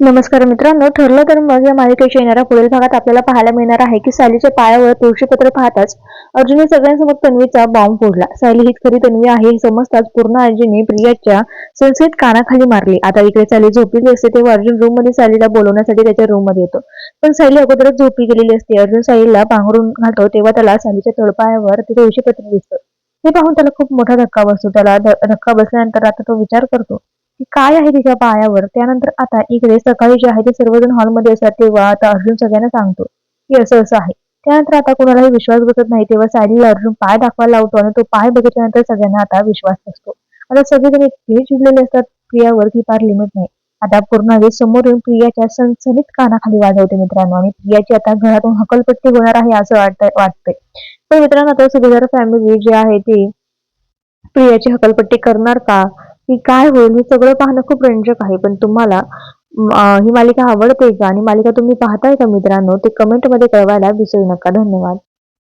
नमस्कार मित्रांनो ठरलं तर मग या मालिकेच्या येणाऱ्या पुढील भागात आपल्याला पाहायला मिळणार आहे की सायलीच्या पायावर तुळशीपत्र पाहताच अर्जुनने सगळ्यांसमोर तन्वीचा बॉम्ब फोडला. सायली ही खरी तन्वी आहे हे समजताच पूर्ण अर्जुनने प्रियाच्या संस्थेत कानाखाली मारली. आता इकडे सायली झोपलेली असते तेव्हा अर्जुन रूममध्ये सायलीला बोलवण्यासाठी त्याच्या रूममध्ये येतो. पण सायली अगोदरच झोपी गेलेली असते. अर्जुन सायलीला पांघरून घालतो तेव्हा त्याला सायलीच्या तळपायावर ते तुळशीपत्र दिसतं. हे पाहून त्याला खूप मोठा धक्का बसतो. त्याला धक्का बसल्यानंतर आता तो विचार करतो काय आहे तिच्या पायावर? त्यानंतर आता इकडे सकाळी जे आहे ते सर्वजण हॉलमध्ये असतात तेव्हा आता अर्जुन सगळ्यांना सांगतो की असं असं आहे. त्यानंतर आता कोणालाही विश्वास बसत नाही तेव्हा सायलीला अर्जुन पाय दाखवायला लावतो आणि तो पाय बघितल्यानंतर सगळ्यांना आता विश्वास नसतो आता सगळेजण इतके चिडलेले असतात प्रियावर की फार लिमिट नाही. आता पूर्ण वेळ समोर येऊन प्रियाच्या सणसणीत कानाखाली वाजवते मित्रांनो आणि प्रियाची आता घरातून हकलपट्टी होणार आहे असं वाटत वाटतंय. पण मित्रांनो आता सुभेदार फॅमिली जे आहे ते प्रियाची हकलपट्टी करणार का? की काय होईल हे सगळं पाहणं खूप रंजक आहे. पण तुम्हाला ही मालिका आवडते का? आणि मालिका तुम्ही पाहताय का मित्रांनो? ते कमेंटमध्ये कळवायला विसरू नका. धन्यवाद.